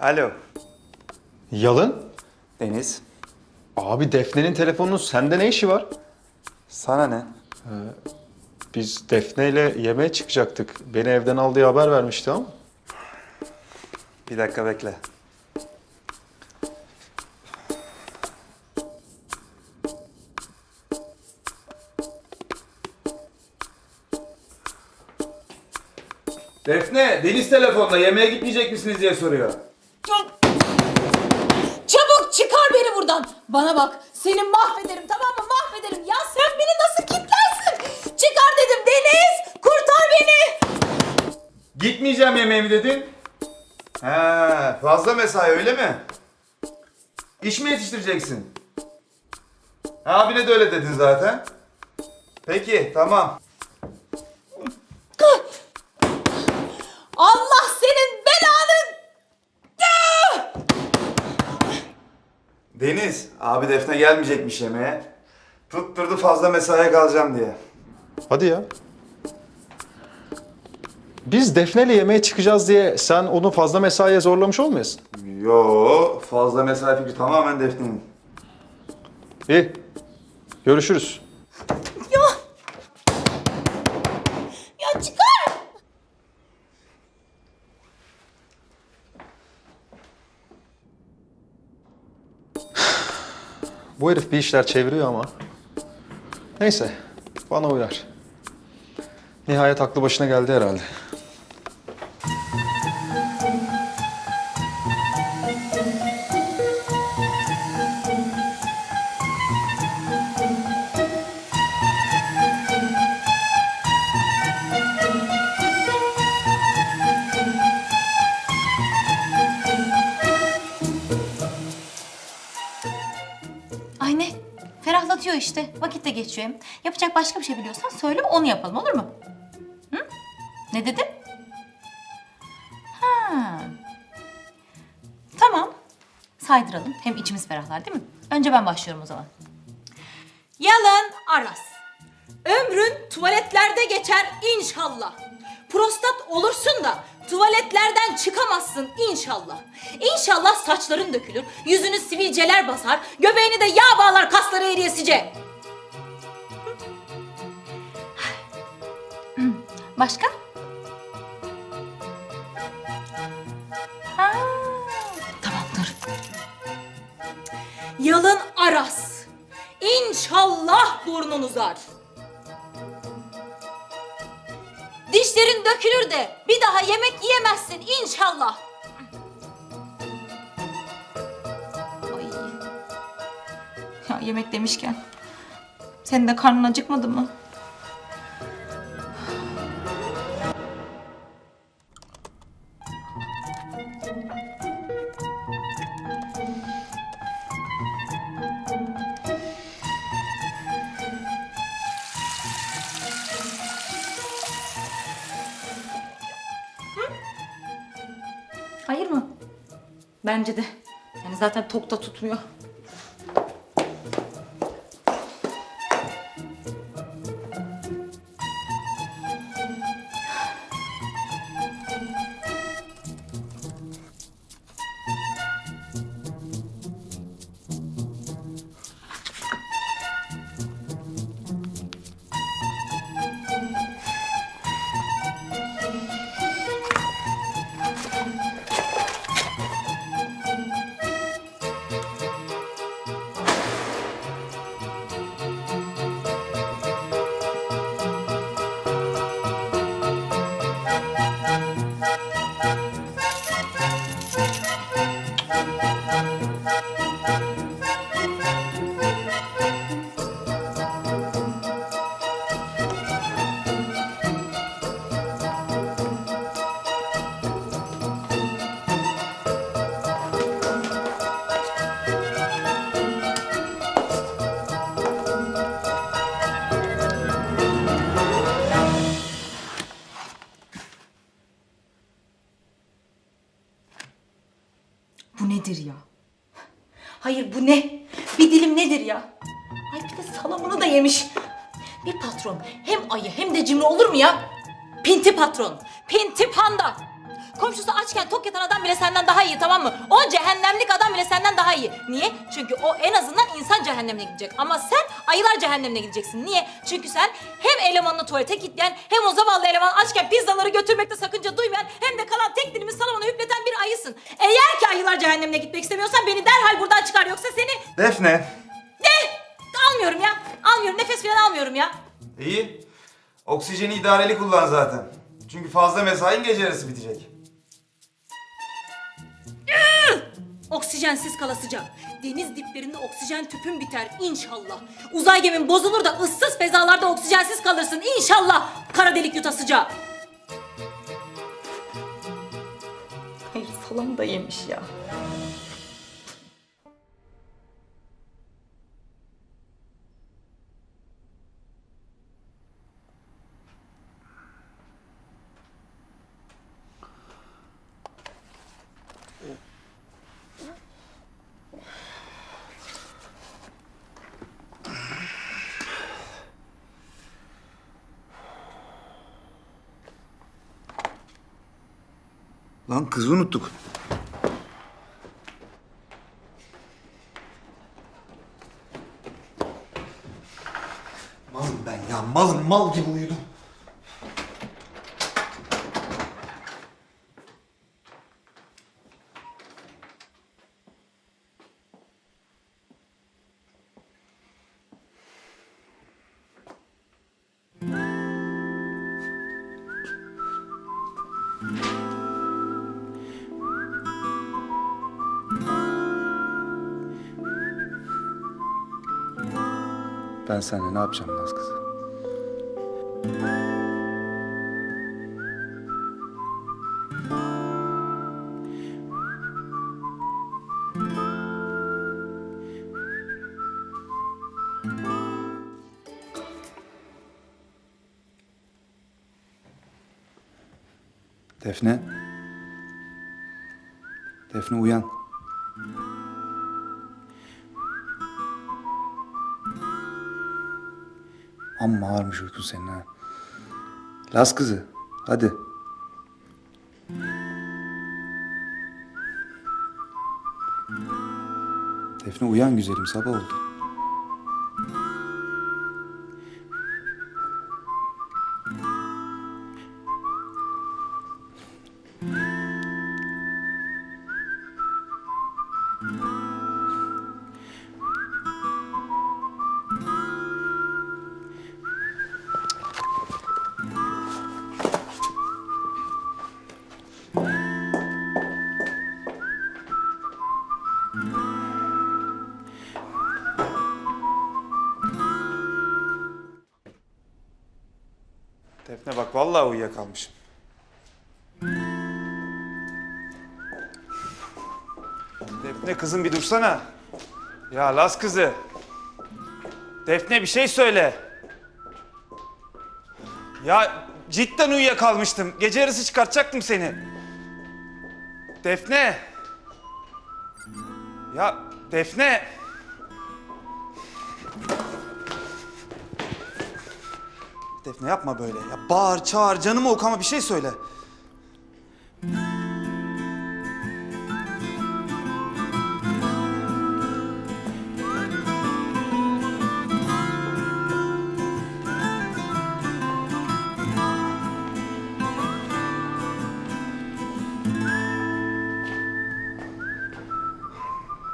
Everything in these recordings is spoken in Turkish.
Alo. Yalın? Deniz. Abi Defne'nin telefonunun sende ne işi var? Sana ne? Biz Defne ile yemeğe çıkacaktık. Beni evden aldığı haber vermişti ama. Bir dakika bekle. Defne, Deniz telefonla yemeğe gitmeyecek misiniz diye soruyor. Çabuk çıkar beni buradan. Bana bak seni mahvederim tamam mı mahvederim. Ya sen beni nasıl kitlersin? Çıkar dedim Deniz kurtar beni. Gitmeyeceğim yemeğe mi dedin? He, fazla mesai öyle mi? İş mi yetiştireceksin? Abine de öyle dedin zaten. Peki, tamam. Allah senin belanı. Deniz, abi Defne gelmeyecekmiş yemeğe. Tutturdu fazla mesaiye kalacağım diye. Hadi ya. Biz Defne ile yemeğe çıkacağız diye sen onu fazla mesaiye zorlamış olmayasın? Yo, fazla mesai fikri tamamen Defne'nin. İyi. Görüşürüz. Ya. Ya çıkar. Bu herif bir işler çeviriyor ama. Neyse. Bana uyar. Nihayet aklı başına geldi herhalde. İşte. Vakit de geçiyor. Yapacak başka bir şey biliyorsan söyle onu yapalım olur mu? Hı? Ne dedin? Ha. Tamam. Saydıralım. Hem içimiz ferahlar değil mi? Önce ben başlıyorum o zaman. Yalan Aras. Ömrün tuvaletlerde geçer inşallah. Prostat olursun da tuvaletlerden çıkamazsın inşallah. İnşallah saçların dökülür, yüzünü sivilceler basar, göbeğini de yağ bağlar kasları eriyesice. Başka? Ha. Tamam dur. Yalın Aras. İnşallah burnun uzar. Dişlerin dökülür de bir daha yemek yiyemezsin inşallah. Ay. Ya yemek demişken. Senin de karnın acıkmadı mı? Bence de. Yani zaten tok da tutmuyor. Bir de salamını da yemiş. Bir patron hem ayı hem de cimri olur mu ya? Pinti patron. Pinti panda. Komşusu açken tok yatan adam bile senden daha iyi tamam mı? O cehennemlik adam bile senden daha iyi. Niye? Çünkü o en azından insan cehennemine gidecek. Ama sen ayılar cehennemine gideceksin. Niye? Çünkü sen hem elemanını tuvalete kilitleyen hem o zavallı eleman açken pizzaları götürmekte sakınca duymayan hem de kalan tek dilimi salamana hüpleten bir ayısın. Eğer ki ayılar cehennemine gitmek istemiyorsan beni derhal buradan çıkar yoksa seni... Defne. Almıyorum ya. Almıyorum. Nefes falan almıyorum ya. İyi. Oksijeni idareli kullan zaten. Çünkü fazla mesain gece yarısı bitecek. Oksijensiz kalasıca. Deniz diplerinde oksijen tüpün biter inşallah. Uzay gemin bozulur da ıssız fezalarda oksijensiz kalırsın inşallah. Kara delik yutasıca. Hayır salam da yemiş ya. Lan kızı unuttuk. Malım ben ya malım mal gibi uyudum. Seninle ne yapacağım Naz kızı? Defne. Defne uyan. Amma ağırmış uykun senin ha. Las kızı. Hadi. Defne uyan güzelim sabah oldu. Bak vallahi uyuyakalmışım. Defne kızım bir dursana. Ya Las kızı. Defne bir şey söyle. Ya cidden uyuyakalmıştım. Gece yarısı çıkartacaktım seni. Defne. Ya Defne. Defne yapma böyle. Ya bağır, çağır, canımı oku ama bir şey söyle.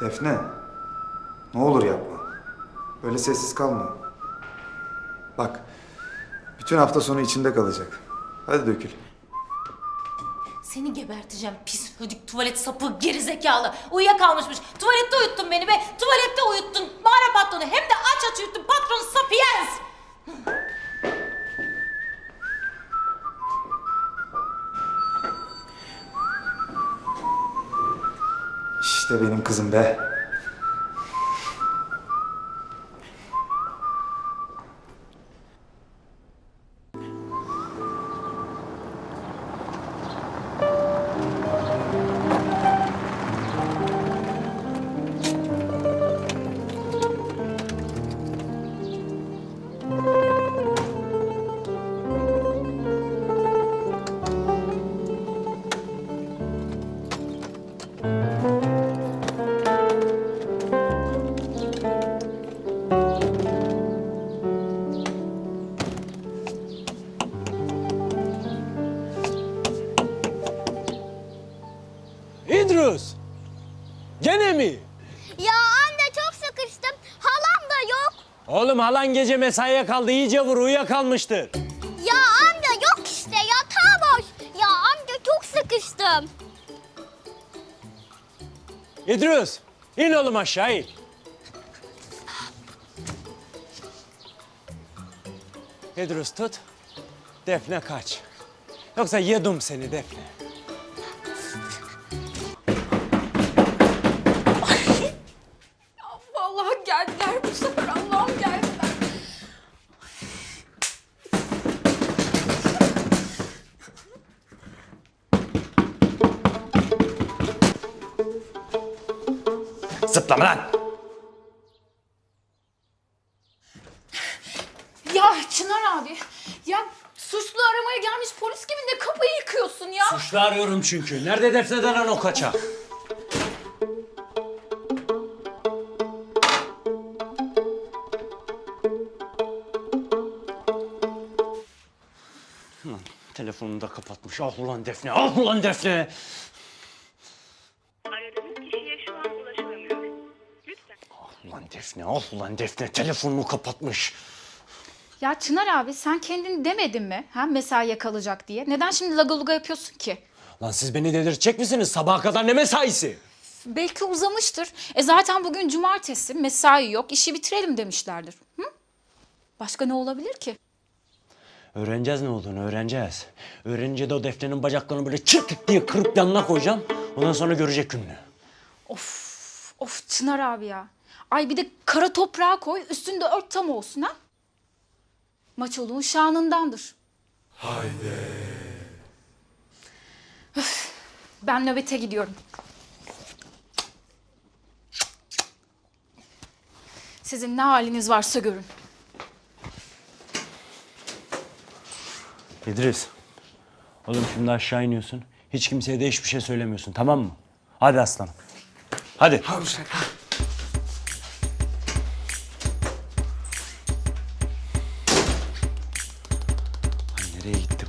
Defne. Ne olur yapma. Böyle sessiz kalma. Bak. Bütün hafta sonu içinde kalacak. Hadi dökül. Seni geberteceğim pis hödük tuvalet sapı gerizekalı. Uyuyakalmışmış. Tuvalette uyuttun beni be. Tuvalette uyuttun. Mağara patronu hem de aç aç uyuttun. Patron sapiens. İşte benim kızım be. Halan gece mesaiye kaldı. iyice vur uyuyakalmıştır. Ya amca yok işte yatağı boş. Ya amca çok sıkıştım. İdris! in oğlum aşağı in. İdris tut. Defne kaç. Yoksa yedim seni Defne. Çınar abi, ya suçlu aramaya gelmiş polis gibi ne kapıyı yıkıyorsun ya? Suçlu arıyorum çünkü. Nerede Defne denen o kaçak? Lan telefonunu da kapatmış. Ah ulan Defne, ah ulan Defne! Aradığınız kişiye şu an ulaşılamıyor. Lütfen. Ulan Defne, ah ulan Defne telefonunu kapatmış. Ya Çınar abi sen kendin demedin mi? Ha mesaiye kalacak diye. Neden şimdi lagaluga yapıyorsun ki? Lan siz beni delirtecek misiniz? Sabaha kadar ne mesaisi? Belki uzamıştır. E zaten bugün cumartesi, mesai yok, işi bitirelim demişlerdir. Hı? Başka ne olabilir ki? Öğreneceğiz ne olduğunu öğreneceğiz. Öğrenince de o Defne'nin bacaklarını böyle çıt diye kırıp yanına koyacağım. Ondan sonra görecek gününü. Of, of Çınar abi ya. Ay bir de kara toprağa koy, üstünde ört tam olsun ha. Maçoluğun şanındandır. Haydi. ben nöbete gidiyorum. Sizin ne haliniz varsa görün. İdris. Oğlum şimdi aşağı iniyorsun. Hiç kimseye de hiçbir şey söylemiyorsun tamam mı? Hadi aslanım. Hadi. Ay, Nachricht.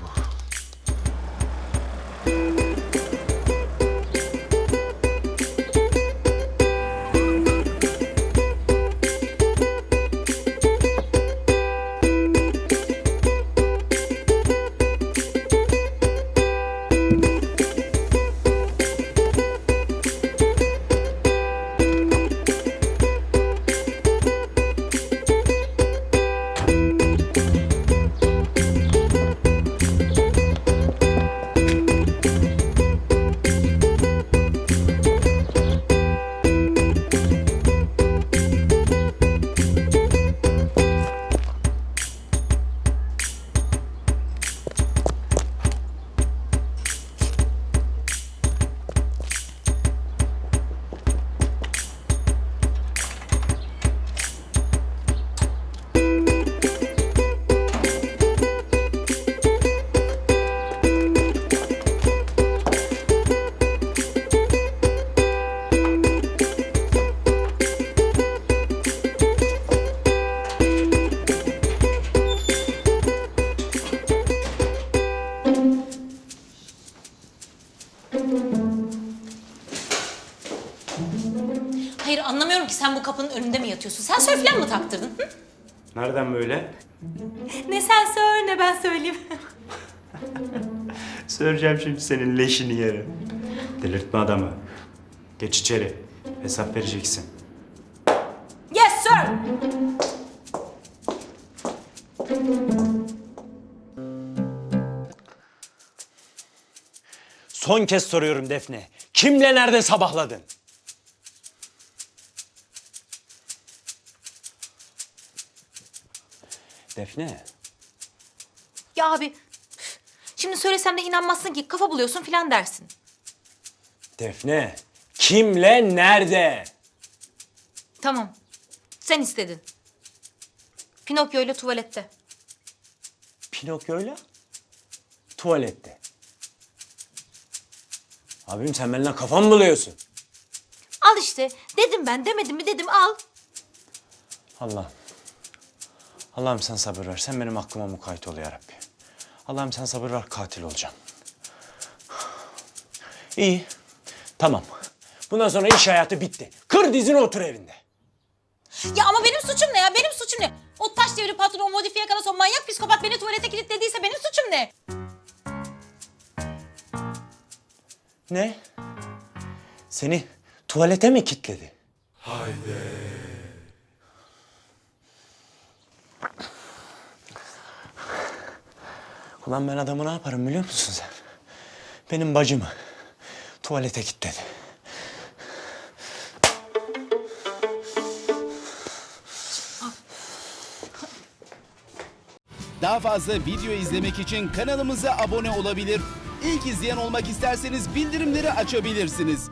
Taktırdın? Hı? Nereden böyle? Ne sensör ne ben söyleyeyim. Söyleyeceğim şimdi senin leşini yere. Delirtme adamı. Geç içeri. Hesap vereceksin. Yes sir. Son kez soruyorum Defne. Kimle nerede sabahladın? Defne. Ya abi şimdi söylesem de inanmazsın ki kafa buluyorsun falan dersin. Defne. Kimle nerede? Tamam. Sen istedin. Pinokyo ile tuvalette. Pinokyo'yla tuvalette. Abim sen benimle kafam mı buluyorsun? Al işte. Dedim ben demedim mi dedim al. Allah. Allah'ım sen sabır ver. Sen benim aklıma mukayyet ol ya Rabbi. Allah'ım sen sabır ver katil olacağım. İyi. Tamam. Bundan sonra iş hayatı bitti. Kır dizine otur evinde. Ya ama benim suçum ne ya? Benim suçum ne? O taş devri patronu, o modifiye kalan son manyak psikopat beni tuvalete kilitlediyse benim suçum ne? Ne? Seni tuvalete mi kilitledi? Haydi. Ulan ben adamı ne yaparım biliyor musun sen? Benim bacımı tuvalete kilitledi. Daha fazla video izlemek için kanalımıza abone olabilir. İlk izleyen olmak isterseniz bildirimleri açabilirsiniz.